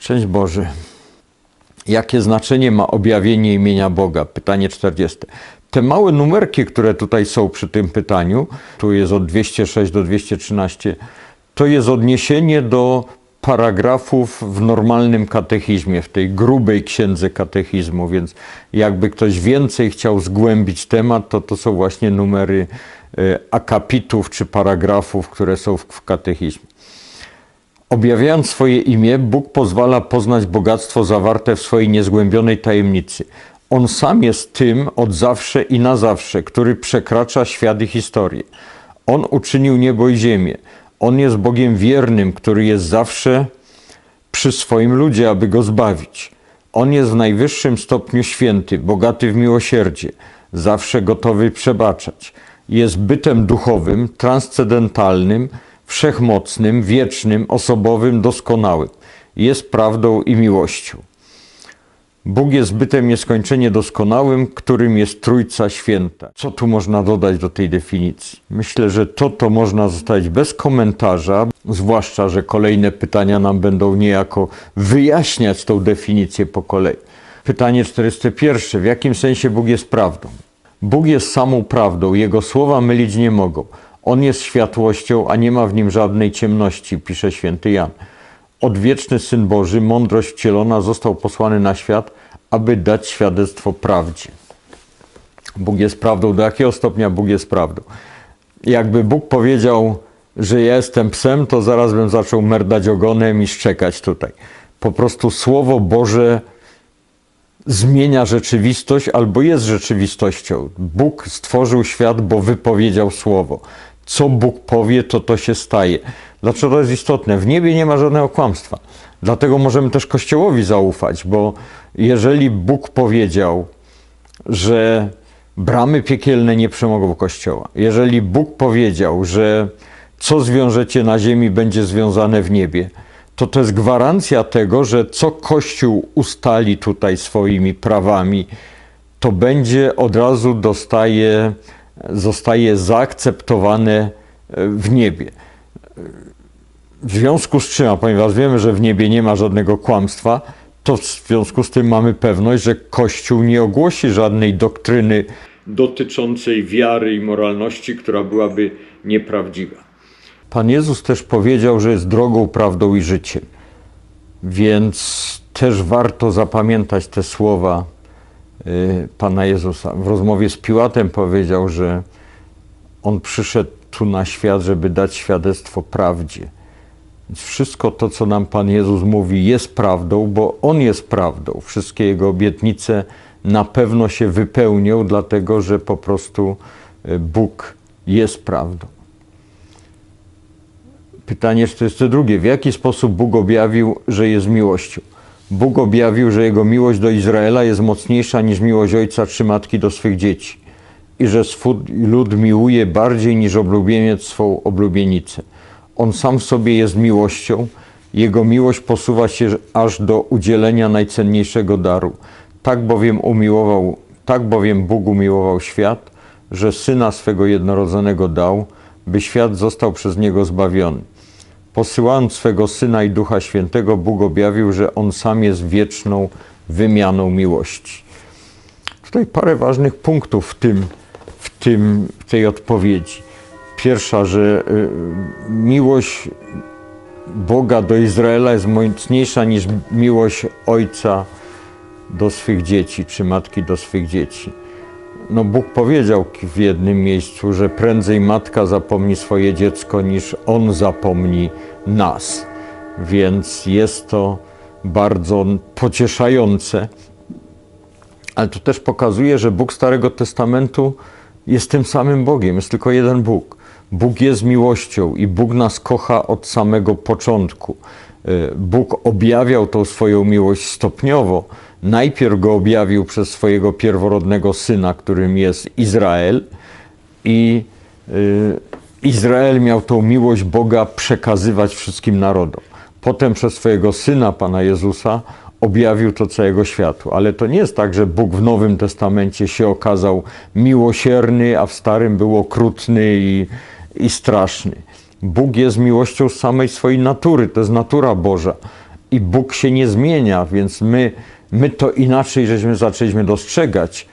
Szczęść Boże. Jakie znaczenie ma objawienie imienia Boga? Pytanie 40. Te małe numerki, które tutaj są przy tym pytaniu, tu jest od 206 do 213, to jest odniesienie do paragrafów w normalnym katechizmie, w tej grubej księdze katechizmu, więc jakby ktoś więcej chciał zgłębić temat, to to są właśnie numery e, akapitów czy paragrafów, które są w, w katechizmie. Objawiając swoje imię, Bóg pozwala poznać bogactwo zawarte w swojej niezgłębionej tajemnicy. On sam jest tym od zawsze i na zawsze, który przekracza świat i historię. On uczynił niebo i ziemię. On jest Bogiem wiernym, który jest zawsze przy swoim ludzie, aby go zbawić. On jest w najwyższym stopniu święty, bogaty w miłosierdzie, zawsze gotowy przebaczać. Jest bytem duchowym, transcendentalnym, wszechmocnym, wiecznym, osobowym, doskonałym. Jest prawdą i miłością. Bóg jest bytem nieskończenie doskonałym, którym jest Trójca Święta. Co tu można dodać do tej definicji? Myślę, że to to można zostawić bez komentarza, zwłaszcza, że kolejne pytania nam będą niejako wyjaśniać tą definicję po kolei. Pytanie 41. W jakim sensie Bóg jest prawdą? Bóg jest samą prawdą, Jego słowa mylić nie mogą. On jest światłością, a nie ma w nim żadnej ciemności, pisze święty Jan. Odwieczny Syn Boży, mądrość wcielona, został posłany na świat, aby dać świadectwo prawdzie. Bóg jest prawdą. Do jakiego stopnia Bóg jest prawdą? Jakby Bóg powiedział, że ja jestem psem, to zaraz bym zaczął merdać ogonem i szczekać tutaj. Po prostu Słowo Boże zmienia rzeczywistość albo jest rzeczywistością. Bóg stworzył świat, bo wypowiedział Słowo. Co Bóg powie, to to się staje. Dlaczego to jest istotne? W niebie nie ma żadnego kłamstwa. Dlatego możemy też Kościołowi zaufać, bo jeżeli Bóg powiedział, że bramy piekielne nie przemogą Kościoła, jeżeli Bóg powiedział, że co zwiążecie na ziemi będzie związane w niebie, to to jest gwarancja tego, że co Kościół ustali tutaj swoimi prawami, to będzie od razu dostaje, zostaje zaakceptowane w niebie. W związku z czym, a ponieważ wiemy, że w niebie nie ma żadnego kłamstwa, to w związku z tym mamy pewność, że Kościół nie ogłosi żadnej doktryny dotyczącej wiary i moralności, która byłaby nieprawdziwa. Pan Jezus też powiedział, że jest drogą, prawdą i życiem. Więc też warto zapamiętać te słowa Pana Jezusa. W rozmowie z Piłatem powiedział, że On przyszedł tu na świat, żeby dać świadectwo prawdzie. Więc wszystko to, co nam Pan Jezus mówi, jest prawdą, bo On jest prawdą. Wszystkie Jego obietnice na pewno się wypełnią, dlatego że po prostu y, Bóg jest prawdą. Pytanie 42. W jaki sposób Bóg objawił, że jest miłością? Bóg objawił, że Jego miłość do Izraela jest mocniejsza niż miłość ojca czy matki do swych dzieci i że swój lud miłuje bardziej niż oblubieniec swą oblubienicę. On sam w sobie jest miłością, Jego miłość posuwa się aż do udzielenia najcenniejszego daru. Tak bowiem umiłował, tak bowiem Bóg umiłował świat, że Syna swego jednorodzonego dał, by świat został przez Niego zbawiony. Posyłając swego Syna i Ducha Świętego, Bóg objawił, że On sam jest wieczną wymianą miłości. Tutaj parę ważnych punktów w, tym, w, tym, w tej odpowiedzi. Pierwsza, że y, miłość Boga do Izraela jest mocniejsza niż miłość Ojca do swych dzieci, czy matki do swych dzieci. No Bóg powiedział w jednym miejscu, że prędzej matka zapomni swoje dziecko, niż on zapomni nas. Więc jest to bardzo pocieszające. Ale to też pokazuje, że Bóg Starego Testamentu jest tym samym Bogiem, jest tylko jeden Bóg. Bóg jest miłością i Bóg nas kocha od samego początku. Bóg objawiał tą swoją miłość stopniowo. Najpierw go objawił przez swojego pierworodnego syna, którym jest Izrael, i Izrael miał tą miłość Boga przekazywać wszystkim narodom. Potem przez swojego syna, Pana Jezusa, objawił to całego światu. Ale to nie jest tak, że Bóg w Nowym Testamencie się okazał miłosierny, a w Starym był okrutny i, i straszny. Bóg jest miłością z samej swojej natury, to jest natura Boża. i Bóg się nie zmienia, więc my, my to inaczej żeśmy zaczęliśmy dostrzegać,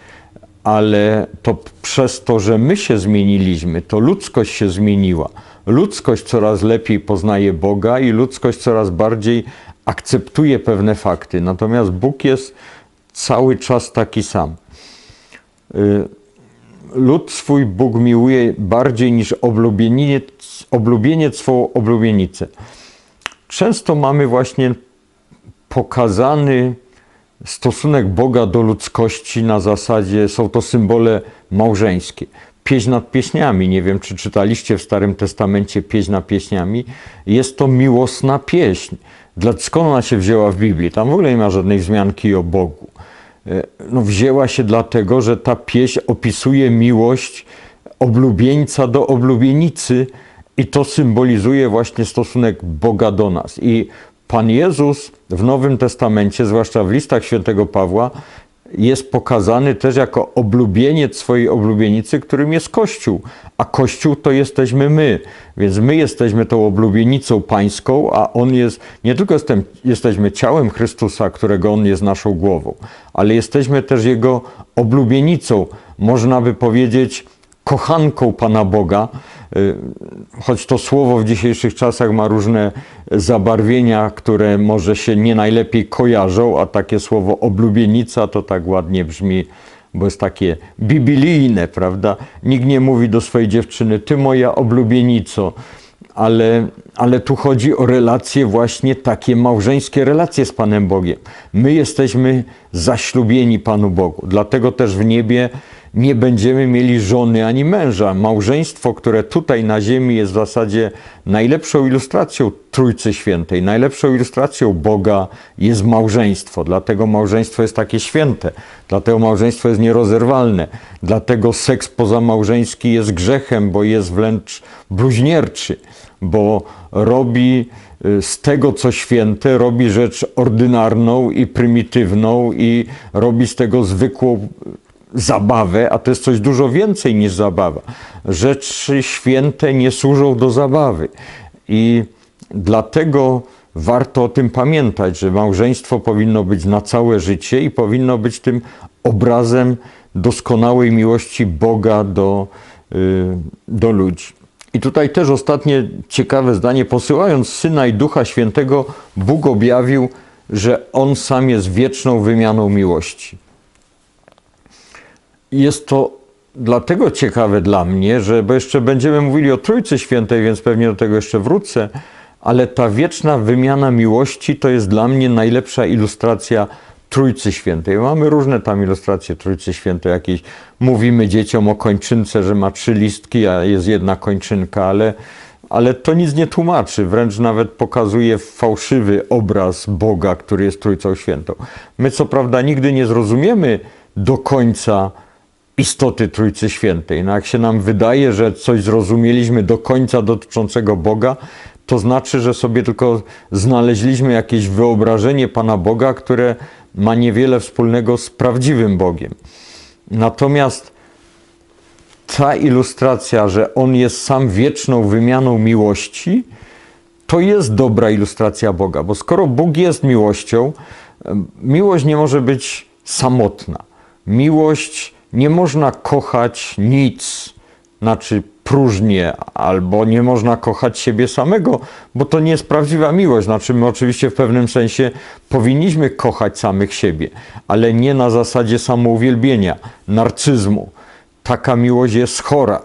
ale to przez to, że my się zmieniliśmy, to ludzkość się zmieniła. Ludzkość coraz lepiej poznaje Boga i ludzkość coraz bardziej akceptuje pewne fakty. Natomiast Bóg jest cały czas taki sam. Y, lud swój Bóg miłuje bardziej niż oblubieniec, oblubieniec swą oblubienicę. Często mamy właśnie pokazany stosunek Boga do ludzkości na zasadzie, są to symbole małżeńskie. Pieśń nad pieśniami, nie wiem czy czytaliście w Starym Testamencie pieśń nad pieśniami, jest to miłosna pieśń. Skąd ona się wzięła w Biblii? Tam w ogóle nie ma żadnej wzmianki o Bogu. E, no, wzięła się dlatego, że ta pieśń opisuje miłość oblubieńca do oblubienicy i to symbolizuje właśnie stosunek Boga do nas. I Pan Jezus w Nowym Testamencie, zwłaszcza w listach świętego Pawła, jest pokazany też jako oblubieniec swojej oblubienicy, którym jest Kościół. A Kościół to jesteśmy my. Więc my jesteśmy tą oblubienicą pańską, a On jest, nie tylko jestem, jesteśmy ciałem Chrystusa, którego On jest naszą głową, ale jesteśmy też Jego oblubienicą. Można by powiedzieć kochanką Pana Boga, y, choć to słowo w dzisiejszych czasach ma różne zabarwienia, które może się nie najlepiej kojarzą, a takie słowo oblubienica to tak ładnie brzmi, bo jest takie biblijne, prawda? Nikt nie mówi do swojej dziewczyny, ty moja oblubienico, ale, ale tu chodzi o relacje właśnie takie małżeńskie relacje z Panem Bogiem. My jesteśmy zaślubieni Panu Bogu, dlatego też w niebie nie będziemy mieli żony ani męża. Małżeństwo, które tutaj na ziemi jest w zasadzie najlepszą ilustracją Trójcy Świętej, najlepszą ilustracją Boga jest małżeństwo. Dlatego małżeństwo jest takie święte, dlatego małżeństwo jest nierozerwalne, dlatego seks pozamałżeński jest grzechem, bo jest wręcz bluźnierczy, bo robi y, z tego, co święte, robi rzecz ordynarną i prymitywną i robi z tego zwykłą zabawę, a to jest coś dużo więcej niż zabawa. Rzeczy święte nie służą do zabawy. I dlatego warto o tym pamiętać, że małżeństwo powinno być na całe życie i powinno być tym obrazem doskonałej miłości Boga do, y, do ludzi. I tutaj też ostatnie ciekawe zdanie. Posyłając Syna i Ducha Świętego, Bóg objawił, że On sam jest wieczną wymianą miłości. Jest to dlatego ciekawe dla mnie, że bo jeszcze będziemy mówili o Trójcy Świętej, więc pewnie do tego jeszcze wrócę, ale ta wieczna wymiana miłości to jest dla mnie najlepsza ilustracja Trójcy Świętej. Mamy różne tam ilustracje Trójcy Świętej, jakieś mówimy dzieciom o kończynce, że ma trzy listki, a jest jedna kończynka, ale, ale to nic nie tłumaczy, wręcz nawet pokazuje fałszywy obraz Boga, który jest Trójcą Świętą. My co prawda nigdy nie zrozumiemy do końca, istoty Trójcy Świętej. No jak się nam wydaje, że coś zrozumieliśmy do końca dotyczącego Boga, to znaczy, że sobie tylko znaleźliśmy jakieś wyobrażenie Pana Boga, które ma niewiele wspólnego z prawdziwym Bogiem. Natomiast ta ilustracja, że On jest sam wieczną wymianą miłości, to jest dobra ilustracja Boga, bo skoro Bóg jest miłością, miłość nie może być samotna. Miłość nie można kochać nic, znaczy próżnie, albo nie można kochać siebie samego, bo to nie jest prawdziwa miłość. Znaczy, my oczywiście w pewnym sensie powinniśmy kochać samych siebie, ale nie na zasadzie samouwielbienia, narcyzmu. Taka miłość jest chora.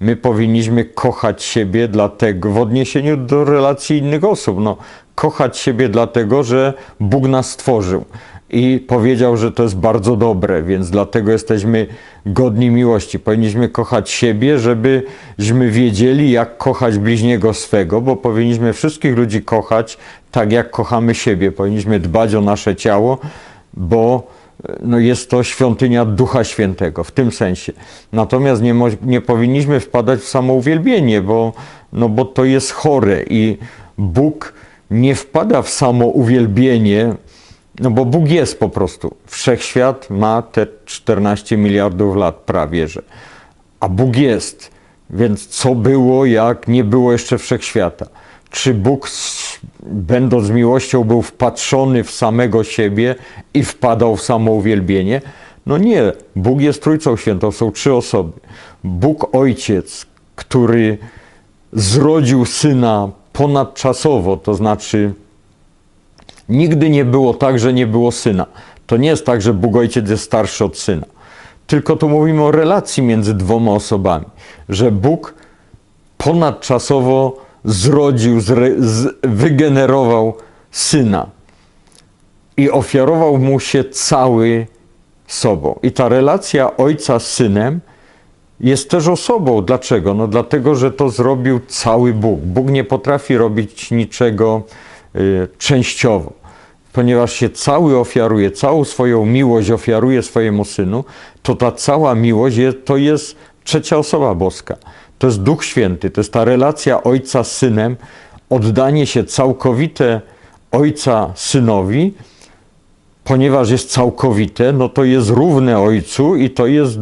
My powinniśmy kochać siebie dlatego, w odniesieniu do relacji innych osób, no, kochać siebie dlatego, że Bóg nas stworzył i powiedział, że to jest bardzo dobre, więc dlatego jesteśmy godni miłości. Powinniśmy kochać siebie, żebyśmy wiedzieli, jak kochać bliźniego swego, bo powinniśmy wszystkich ludzi kochać tak, jak kochamy siebie. Powinniśmy dbać o nasze ciało, bo no jest to świątynia Ducha Świętego w tym sensie. Natomiast nie, nie powinniśmy wpadać w samouwielbienie, bo, no bo to jest chore i Bóg nie wpada w samouwielbienie, no bo Bóg jest po prostu. Wszechświat ma te 14 miliardów lat prawie, że. A Bóg jest. Więc co było, jak nie było jeszcze wszechświata? Czy Bóg będąc miłością, był wpatrzony w samego siebie i wpadał w samouwielbienie. No nie, Bóg jest Trójcą Świętą, są trzy osoby. Bóg Ojciec, który zrodził Syna ponadczasowo, to znaczy nigdy nie było tak, że nie było Syna. To nie jest tak, że Bóg Ojciec jest starszy od Syna. Tylko tu mówimy o relacji między dwoma osobami, że Bóg ponadczasowo zrodził, zre, z, wygenerował syna i ofiarował mu się cały sobą. I ta relacja ojca z synem jest też osobą. Dlaczego? No dlatego, że to zrobił cały Bóg. Bóg nie potrafi robić niczego y, częściowo. Ponieważ się cały ofiaruje, całą swoją miłość ofiaruje swojemu synu, to ta cała miłość jest, to jest trzecia osoba boska. To jest Duch Święty, to jest ta relacja ojca z synem, oddanie się całkowite ojca synowi, ponieważ jest całkowite, no to jest równe ojcu i to jest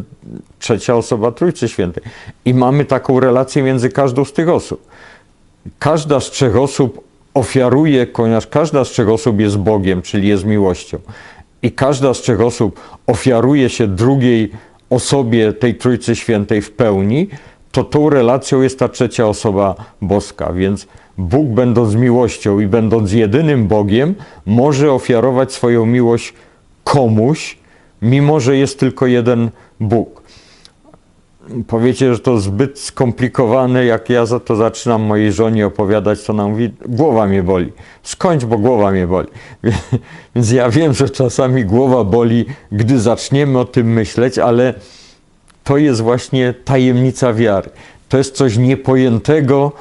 trzecia osoba Trójcy Świętej. I mamy taką relację między każdą z tych osób. Każda z trzech osób ofiaruje, ponieważ każda z trzech osób jest Bogiem, czyli jest miłością. I każda z trzech osób ofiaruje się drugiej osobie tej Trójcy Świętej w pełni, to tą relacją jest ta trzecia osoba boska. Więc Bóg, będąc miłością i będąc jedynym Bogiem, może ofiarować swoją miłość komuś, mimo że jest tylko jeden Bóg. Powiecie, że to zbyt skomplikowane, jak ja za to zaczynam mojej żonie opowiadać, to ona mówi, głowa mnie boli. Skończ, bo głowa mnie boli. Więc ja wiem, że czasami głowa boli, gdy zaczniemy o tym myśleć, ale to jest właśnie tajemnica wiary. To jest coś niepojętego,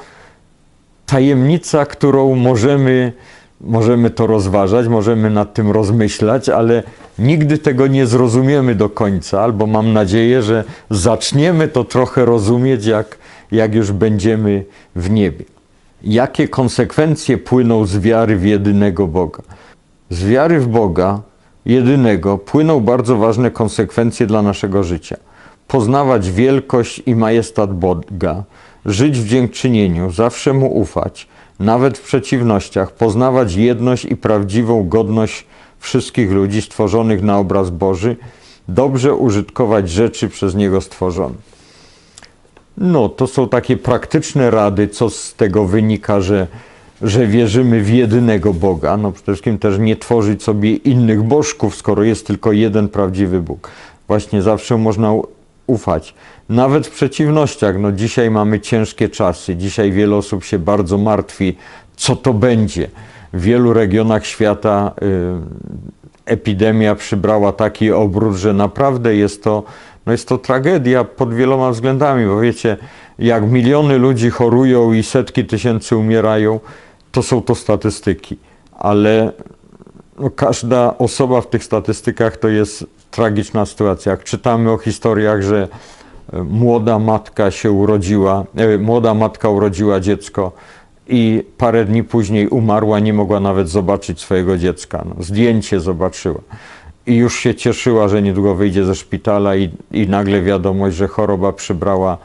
tajemnica, którą możemy, możemy to rozważać, możemy nad tym rozmyślać, ale nigdy tego nie zrozumiemy do końca, albo mam nadzieję, że zaczniemy to trochę rozumieć, jak, jak już będziemy w niebie. Jakie konsekwencje płyną z wiary w jedynego Boga? Z wiary w Boga jedynego płyną bardzo ważne konsekwencje dla naszego życia poznawać wielkość i majestat Boga, żyć w dziękczynieniu, zawsze Mu ufać, nawet w przeciwnościach, poznawać jedność i prawdziwą godność wszystkich ludzi stworzonych na obraz Boży, dobrze użytkować rzeczy przez Niego stworzone. No, to są takie praktyczne rady, co z tego wynika, że, że wierzymy w jedynego Boga. No, przede wszystkim też nie tworzyć sobie innych bożków, skoro jest tylko jeden prawdziwy Bóg. Właśnie zawsze można ufać. Nawet w przeciwnościach, no dzisiaj mamy ciężkie czasy, dzisiaj wiele osób się bardzo martwi, co to będzie. W wielu regionach świata y, epidemia przybrała taki obrót, że naprawdę jest to, no jest to tragedia pod wieloma względami, bo wiecie, jak miliony ludzi chorują i setki tysięcy umierają, to są to statystyki, ale no, każda osoba w tych statystykach to jest tragiczna sytuacja. Jak czytamy o historiach, że e, młoda matka się urodziła, e, młoda matka urodziła dziecko i parę dni później umarła, nie mogła nawet zobaczyć swojego dziecka. No, zdjęcie zobaczyła. I już się cieszyła, że niedługo wyjdzie ze szpitala i, i nagle wiadomość, że choroba przybrała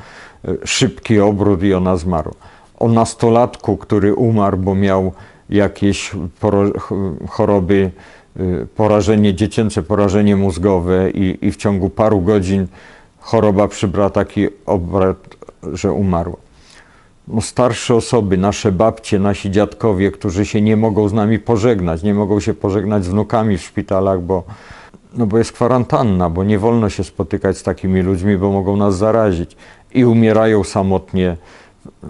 e, szybki obrót i ona zmarła. O nastolatku, który umarł, bo miał jakieś choroby Y, porażenie dziecięce, porażenie mózgowe i, i w ciągu paru godzin choroba przybrała taki obrat, że umarła. No, starsze osoby, nasze babcie, nasi dziadkowie, którzy się nie mogą z nami pożegnać, nie mogą się pożegnać z wnukami w szpitalach, bo, no bo jest kwarantanna, bo nie wolno się spotykać z takimi ludźmi, bo mogą nas zarazić. I umierają samotnie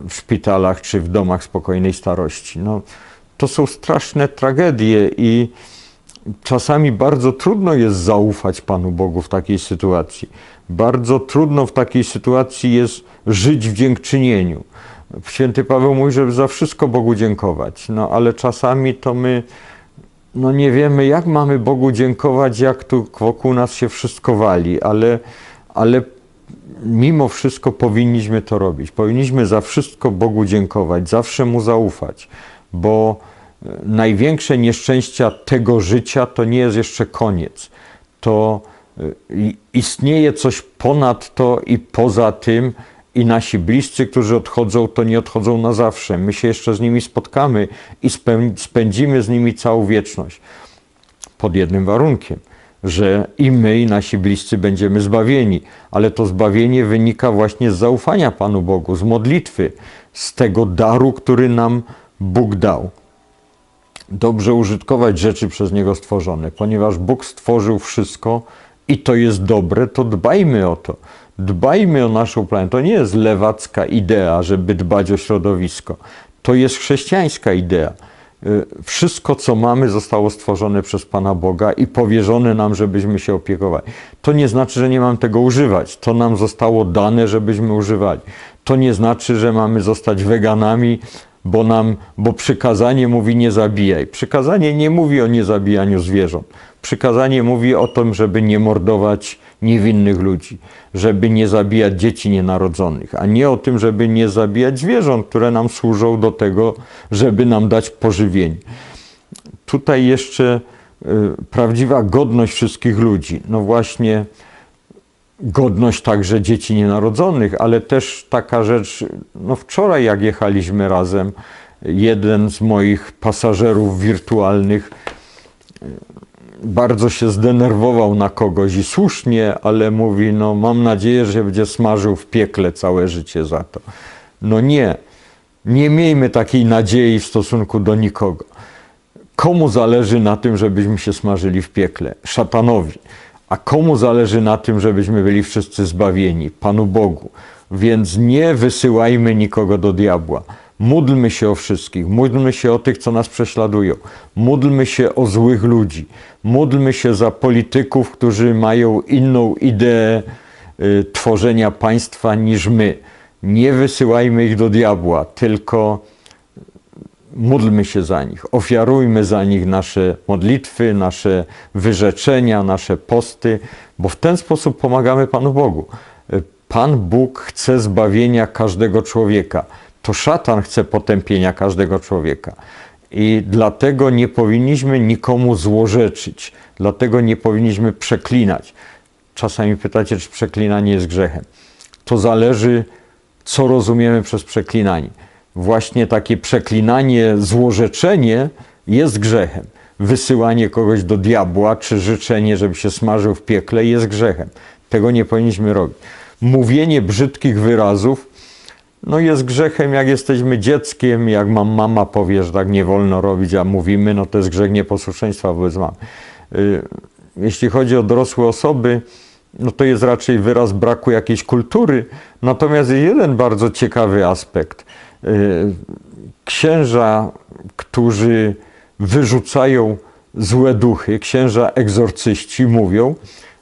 w szpitalach czy w domach spokojnej starości. No, to są straszne tragedie i czasami bardzo trudno jest zaufać Panu Bogu w takiej sytuacji. Bardzo trudno w takiej sytuacji jest żyć w dziękczynieniu. Święty Paweł mówi, żeby za wszystko Bogu dziękować. No ale czasami to my no nie wiemy, jak mamy Bogu dziękować, jak tu wokół nas się wszystko wali, ale, ale mimo wszystko powinniśmy to robić. Powinniśmy za wszystko Bogu dziękować, zawsze Mu zaufać, bo największe nieszczęścia tego życia to nie jest jeszcze koniec. To y, istnieje coś ponad to i poza tym, I nasi bliscy, którzy odchodzą, to nie odchodzą na zawsze. My się jeszcze z nimi spotkamy i spę- spędzimy z nimi całą wieczność. Pod jednym warunkiem, że i my, i nasi bliscy będziemy zbawieni. Ale to zbawienie wynika właśnie z zaufania Panu Bogu, z modlitwy, z tego daru, który nam Bóg dał dobrze użytkować rzeczy przez Niego stworzone. Ponieważ Bóg stworzył wszystko i to jest dobre, to dbajmy o to. Dbajmy o naszą planetę. To nie jest lewacka idea, żeby dbać o środowisko. To jest chrześcijańska idea. Y, Wszystko, co mamy, zostało stworzone przez Pana Boga i powierzone nam, żebyśmy się opiekowali. To nie znaczy, że nie mam tego używać. To nam zostało dane, żebyśmy używali. To nie znaczy, że mamy zostać weganami, bo nam, bo przykazanie mówi nie zabijaj. Przykazanie nie mówi o niezabijaniu zwierząt. Przykazanie mówi o tym, żeby nie mordować niewinnych ludzi, żeby nie zabijać dzieci nienarodzonych, a nie o tym, żeby nie zabijać zwierząt, które nam służą do tego, żeby nam dać pożywienie. Tutaj jeszcze y, prawdziwa godność wszystkich ludzi. No właśnie godność także dzieci nienarodzonych, ale też taka rzecz, no wczoraj jak jechaliśmy razem, jeden z moich pasażerów wirtualnych e, bardzo się zdenerwował na kogoś i słusznie, ale mówi, no mam nadzieję, że będzie smażył w piekle całe życie za to. No nie, nie miejmy takiej nadziei w stosunku do nikogo. Komu zależy na tym, żebyśmy się smażyli w piekle? Szatanowi. A komu zależy na tym, żebyśmy byli wszyscy zbawieni? Panu Bogu. Więc nie wysyłajmy nikogo do diabła. Módlmy się o wszystkich, módlmy się o tych, co nas prześladują, módlmy się o złych ludzi, módlmy się za polityków, którzy mają inną ideę y, tworzenia państwa niż my. Nie wysyłajmy ich do diabła, tylko módlmy się za nich, ofiarujmy za nich nasze modlitwy, nasze wyrzeczenia, nasze posty, bo w ten sposób pomagamy Panu Bogu. Pan Bóg chce zbawienia każdego człowieka. To szatan chce potępienia każdego człowieka. I dlatego nie powinniśmy nikomu złorzeczyć, dlatego nie powinniśmy przeklinać. Czasami pytacie, czy przeklinanie jest grzechem. To zależy, co rozumiemy przez przeklinanie właśnie takie przeklinanie, złorzeczenie jest grzechem. Wysyłanie kogoś do diabła, czy życzenie, żeby się smażył w piekle, jest grzechem. Tego nie powinniśmy robić. Mówienie brzydkich wyrazów, no jest grzechem, jak jesteśmy dzieckiem, jak mam mama powie, że tak nie wolno robić, a mówimy, no to jest grzech nieposłuszeństwa wobec mamy. Jeśli chodzi o dorosłe osoby, no to jest raczej wyraz braku jakiejś kultury. Natomiast jest jeden bardzo ciekawy aspekt. Y, Księża, którzy wyrzucają złe duchy, księża egzorcyści mówią,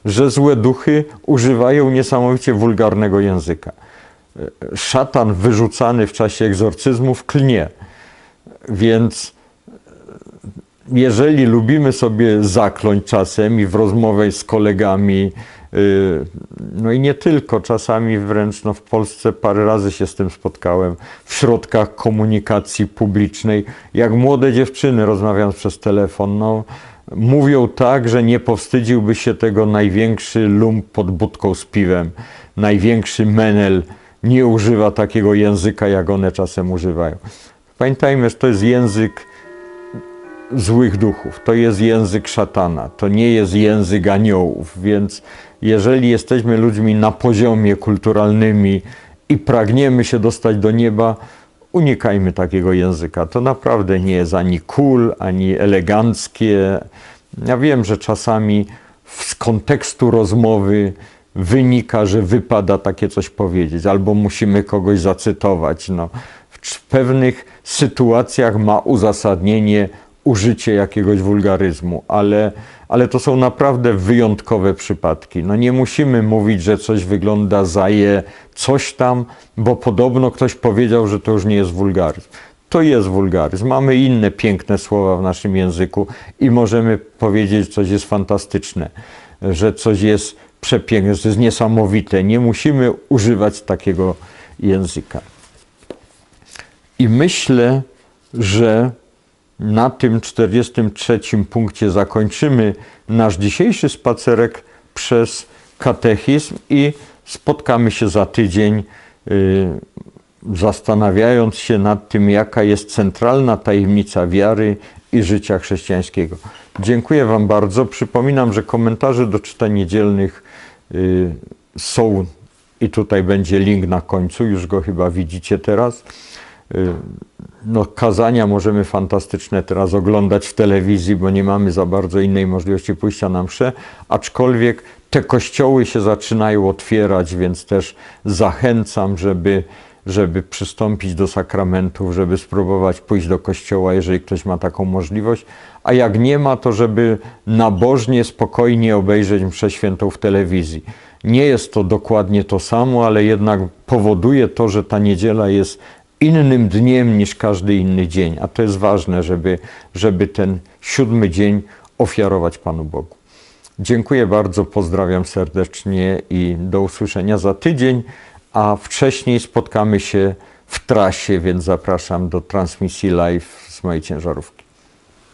że złe duchy używają niesamowicie wulgarnego języka. Szatan wyrzucany w czasie egzorcyzmów klnie. Więc jeżeli lubimy sobie zakląć czasem i w rozmowie z kolegami, yy, no i nie tylko, czasami wręcz no w Polsce parę razy się z tym spotkałem, w środkach komunikacji publicznej, jak młode dziewczyny rozmawiając przez telefon, no, mówią tak, że nie powstydziłby się tego największy lump pod budką z piwem, największy menel nie używa takiego języka, jak one czasem używają. Pamiętajmy, że to jest język złych duchów. To jest język szatana, to nie jest język aniołów, więc jeżeli jesteśmy ludźmi na poziomie kulturalnymi i pragniemy się dostać do nieba, unikajmy takiego języka. To naprawdę nie jest ani cool, ani eleganckie. Ja wiem, że czasami z kontekstu rozmowy wynika, że wypada takie coś powiedzieć, albo musimy kogoś zacytować. No, w pewnych sytuacjach ma uzasadnienie użycie jakiegoś wulgaryzmu, ale, ale to są naprawdę wyjątkowe przypadki. No nie musimy mówić, że coś wygląda zaje coś tam, bo podobno ktoś powiedział, że to już nie jest wulgaryzm. To jest wulgaryzm. Mamy inne piękne słowa w naszym języku i możemy powiedzieć, że coś jest fantastyczne, że coś jest przepiękne, to jest niesamowite. Nie musimy używać takiego języka. I myślę, że na tym 43 punkcie zakończymy nasz dzisiejszy spacerek przez katechizm i spotkamy się za tydzień y, zastanawiając się nad tym, jaka jest centralna tajemnica wiary i życia chrześcijańskiego. Dziękuję Wam bardzo. Przypominam, że komentarze do czytań niedzielnych są i tutaj będzie link na końcu, już go chyba widzicie teraz. Y, No, kazania możemy fantastyczne teraz oglądać w telewizji, bo nie mamy za bardzo innej możliwości pójścia na mszę, aczkolwiek te kościoły się zaczynają otwierać, więc też zachęcam, żeby, żeby przystąpić do sakramentów, żeby spróbować pójść do kościoła, jeżeli ktoś ma taką możliwość, a jak nie ma, to żeby nabożnie, spokojnie obejrzeć mszę świętą w telewizji. Nie jest to dokładnie to samo, ale jednak powoduje to, że ta niedziela jest innym dniem niż każdy inny dzień, a to jest ważne, żeby, żeby ten siódmy dzień ofiarować Panu Bogu. Dziękuję bardzo, pozdrawiam serdecznie i do usłyszenia za tydzień, a wcześniej spotkamy się w trasie, więc zapraszam do transmisji live z mojej ciężarówki.